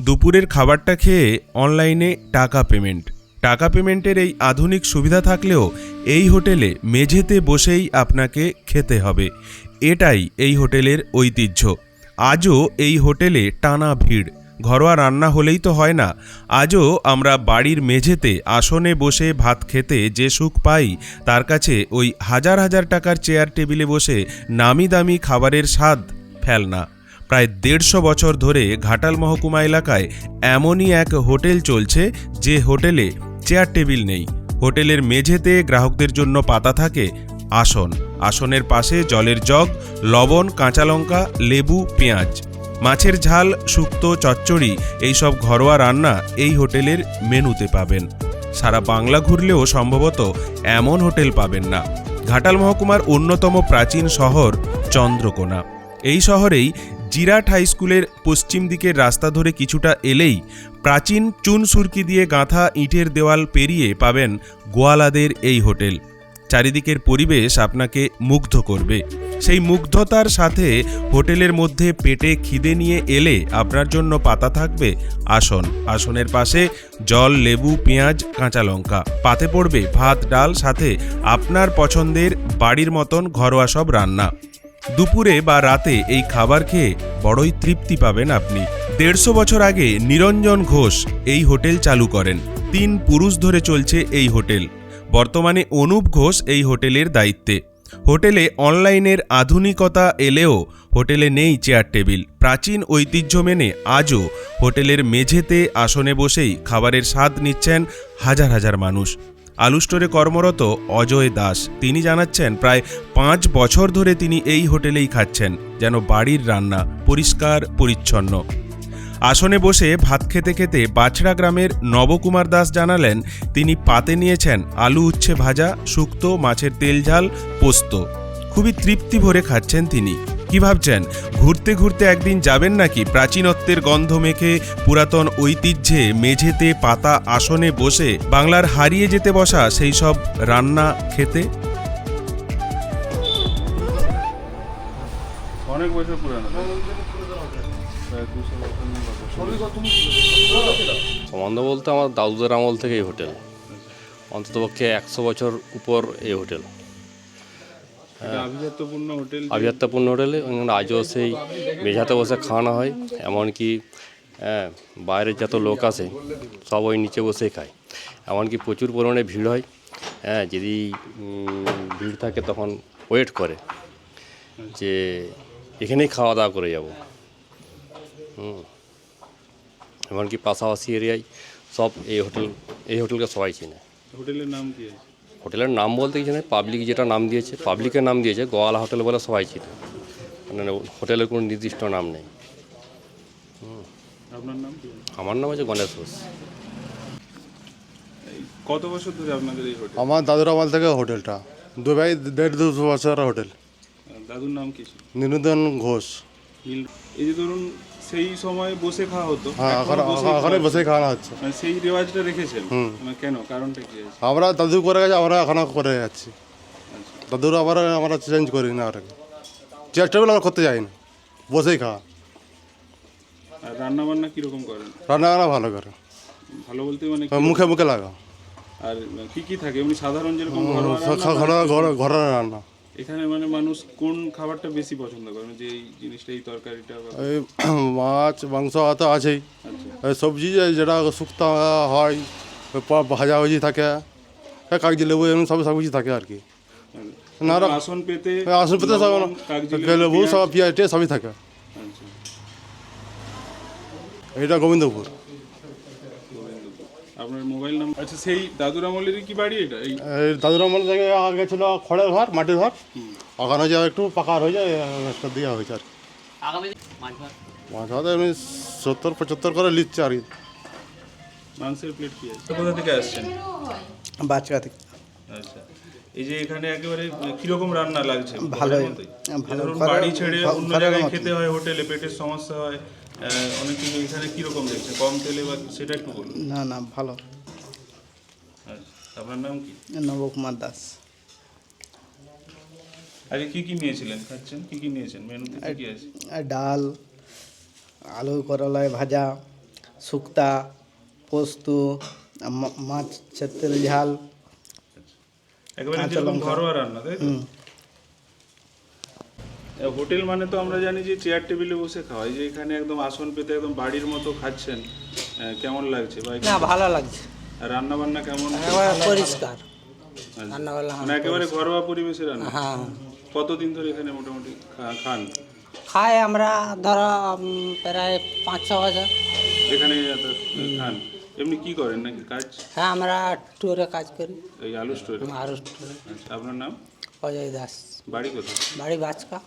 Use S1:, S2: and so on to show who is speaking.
S1: দুপুরের খাবারটা খেয়ে অনলাইনে টাকা পেমেন্ট। টাকা পেমেন্টের এই আধুনিক সুবিধা থাকলেও এই হোটেলে মেঝেতে বসেই আপনাকে খেতে হবে। এটাই এই হোটেলের ঐতিহ্য। আজও এই হোটেলে টানা ভিড়। ঘরোয়া রান্না হলেই তো হয় না। আজও আমরা বাড়ির মেঝেতে আসনে বসে ভাত খেতে যে সুখ পাই, তার কাছে ওই হাজার হাজার টাকার চেয়ার টেবিলে বসে নামি দামি খাবারের স্বাদ ফেলনা। প্রায় দেড়শো বছর ধরে ঘাটাল মহকুমা এলাকায় এমনই এক হোটেল চলছে যে হোটেলে চেয়ার টেবিল নেই। হোটেলের মেঝেতে গ্রাহকদের জন্য পাতা থাকে আসন। আসনের পাশে জলের জগ, লবণ, কাঁচা লঙ্কা, লেবু, পেঁয়াজ। মাছের ঝাল শুক্তো চচ্চড়ি, এইসব ঘরোয়া রান্না এই হোটেলের মেনুতে পাবেন। সারা বাংলা ঘুরলেও সম্ভবত এমন হোটেল পাবেন না। ঘাটাল মহকুমার অন্যতম প্রাচীন শহর চন্দ্রকোনা। এই শহরেই জিরাট হাই স্কুলের পশ্চিম দিকের রাস্তা ধরে কিছুটা এলেই প্রাচীন চুন সুরকি দিয়ে গাঁথা ইটের দেওয়াল পেরিয়ে পাবেন গোয়ালাদের এই হোটেল। চারিদিকের পরিবেশ আপনাকে মুগ্ধ করবে। সেই মুগ্ধতার সাথে হোটেলের মধ্যে পেটে খিদে নিয়ে এলে আপনার জন্য পাতা থাকবে আসন। আসনের পাশে জল, লেবু, পেঁয়াজ, কাঁচা লঙ্কা। পাতে পড়বে ভাত, ডাল, সাথে আপনার পছন্দের বাড়ির মতন ঘরোয়া সব রান্না। দুপুরে বা রাতে এই খাবার খেয়ে বড়ই তৃপ্তি পাবেন আপনি। দেড়শো বছর আগে নিরঞ্জন ঘোষ এই হোটেল চালু করেন। তিন পুরুষ ধরে চলছে এই হোটেল। বর্তমানে অনুপ ঘোষ এই হোটেলের দায়িত্বে। হোটেলে অনলাইনের আধুনিকতা এলেও হোটেলে নেই চেয়ার টেবিল। প্রাচীন ঐতিহ্য মেনে আজও হোটেলের মেঝেতে আসনে বসেই খাবারের স্বাদ নিচ্ছেন হাজার হাজার মানুষ। আলু স্টোরে কর্মরত অজয় দাস। তিনি জানাচ্ছেন, প্রায় পাঁচ বছর ধরে তিনি এই হোটেলেই খাচ্ছেন, যেন বাড়ির রান্না পরিষ্কার, পরিচ্ছন্ন। আসনে বসে ভাত খেতে খেতে বাছড়া গ্রামের নবকুমার দাস জানালেন, তিনি পাতে নিয়েছেন আলু উচ্ছে ভাজা, শুক্তো, মাছের তেল ঝাল, পোস্ত। খুবই তৃপ্তি ভরে খাচ্ছেন তিনি। কি ভাবছেন? ঘুরতে ঘুরতে একদিন যাবেন নাকি? প্রাচীনত্বের গন্ধ মেখে পুরাতন ঐতিহ্যে মেঝেতে পাতা আসনে বসে বাংলার হারিয়ে যেতে বসা সেই সব রান্না খেতে?
S2: অনেক বছর পুরানো।
S3: সম্বন্ধ বলতে আমার দাদুদের আমল থেকে এই হোটেল। অন্ততপক্ষে একশো বছর উপর এই হোটেল।
S2: আভিজাত্যপূর্ণ
S3: আভিজাত্যপূর্ণ হোটেলে আজও সেই মেঝাতে বসে খাওয়ানো হয় এমনকি হ্যাঁ, বাইরের যত লোক আসে সব ওই নিচে বসেই খায়। এমনকি প্রচুর পরিমাণে ভিড় হয় হ্যাঁ যদি ভিড় থাকে তখন ওয়েট করে যে এখানেই খাওয়া দাওয়া করে যাব। হুম। এমনকি পাশাপাশি এরিয়ায় সব এই হোটেল এই হোটেলকে সবাই চেনে।
S2: হোটেলের নাম কি আছে?
S3: হোটেলের নাম বলতে কিছু নেই পাবলিক যেটা নাম দিয়েছে পাবলিকের নাম দিয়েছে গোয়ালা হোটেল বলে সবাই চিনে। মানে হোটেলের কোনো নির্দিষ্ট নাম নেই।
S2: আপনার নাম
S3: আমার নাম হচ্ছে গণেশ ঘোষ।
S2: কত বছর ধরে আপনাদের এই হোটেল?
S4: আমার দাদুর আমল থেকে হোটেলটা। দু ভাই দেড় দুশো বছর হোটেল।
S2: দাদুর নাম কি ছিল?
S4: নিরুদন ঘোষ।
S2: নীল এই যে ধরুন সেই সময় বসে খাওয়া হতো
S4: হ্যাঁ
S2: এখনও
S4: ওখানে
S2: খাওয়া
S4: বসে খাওয়ানো হচ্ছে।
S2: মানে সেই রেওয়াজটা রেখেছেন? মানে কেন? কারণটা কি আছে?
S4: আমরা দাদু করে গেছে আমরা এখনও করে যাচ্ছি।
S2: আচ্ছা।
S4: দাদুর আবার আমরা চেঞ্জ করি না ওটাকে। টেবিল আমরা করতে যাই না বসেই খাওয়া।
S2: আর রান্না বান্না কীরকম করেন?
S4: রান্না বান্না ভালো করে।
S2: ভালো বলতে মানে
S4: মুখে মুখে লাগা
S2: আর কি কি থাকে? এমনি সাধারণ যেরকম
S4: ঘরে ঘরে ঘরে রান্না।
S2: এখানে মানে মানুষ কোন খাবারটা বেশি পছন্দ করে? যে এই জিনিসটা এই তরকারিটা
S4: এই মাছ মাংস তো আছেই।
S2: আচ্ছা।
S4: সবজি যেটা শুক্তা হয় প- ভাজা ভাজি থাকে কাগজি লেবু এমন সব সবজি থাকে আর কি। না
S2: আসন পেতে
S4: আসন পেতে সব
S2: লেবু,
S4: সব পেঁয়াজ। সবই থাকে।
S2: আচ্ছা,
S4: এটা গোবিন্দপুর।
S2: আপনার মোবাইল নাম্বার আচ্ছা সেই দাদুর আমলেরই কি বাড়ি এটা? এই
S4: দাদুর আমল থেকে আগে ছিল খড়ের ঘর মাটির ঘর। ওখানে যে একটু পাকা হয়ে যায় একটা দেওয়া হয়েছে আর কি। মাছ ভাত এমনি সত্তর পঁচাত্তর করে নিচ্ছে আর কি।
S2: মাংসের প্লেট কি আছে? কোথা থেকে আসছেন?
S5: বাচ্চা থেকে।
S2: আচ্ছা। এই যে এখানে একেবারে কীরকম রান্না লাগছে?
S5: ভালো।
S2: ধরুন বাড়ি ছেড়ে অন্য জায়গায় খেতে হয় হোটেলে পেটের সমস্যা হয় অনেক এখানে কীরকম দেখছে? কম তেলে বা সেটা একটু বলুন।
S5: না না ভালো।
S2: আচ্ছা আপনার নাম কি?
S5: নবকুমার দাস।
S2: আগে কি কি নিয়েছিলেন? খাচ্ছেন? কি কি নিয়েছেন? মেনুতে কি কি আছে?
S5: ডাল আলু করলায় ভাজা শুক্তা পোস্ত মা- মাছের তেল ঝাল।
S2: একেবারে যেরকম
S5: লঙ্কা।
S2: ঘরোয়া রান্না তাই হোটেল মানে তো আমরা জানি যে চেয়ার টেবিলে বসে খাওয়াই যে এখানে একদম আসন পেতে একদম বাড়ির মতো খাচ্ছেন কেমন লাগছে? বা
S6: না ভালো লাগছে।
S2: রান্না বান্না কেমন?
S6: পরিষ্কার।
S2: আচ্ছা।
S6: রান্নাবান্না
S2: মানে একেবারে ঘরোয়া পরিবেশে রান্না?
S6: হ্যাঁ।
S2: কতদিন ধরে এখানে মোটামুটি খান?
S6: খাই আমরা ধরো প্রায় পাঁচ ছ হাজার
S2: এখানে খান। এমনি কি করেন নাকি কাজ?
S6: হ্যাঁ আমরা ট্যুরে কাজ করি।
S2: এই আলু স্টোরে
S6: আরও ট্যুরে
S2: আচ্ছা আপনার নাম?
S6: অজয় দাস।
S2: বাড়ি কোথায়?
S6: বাড়ি বাচকা।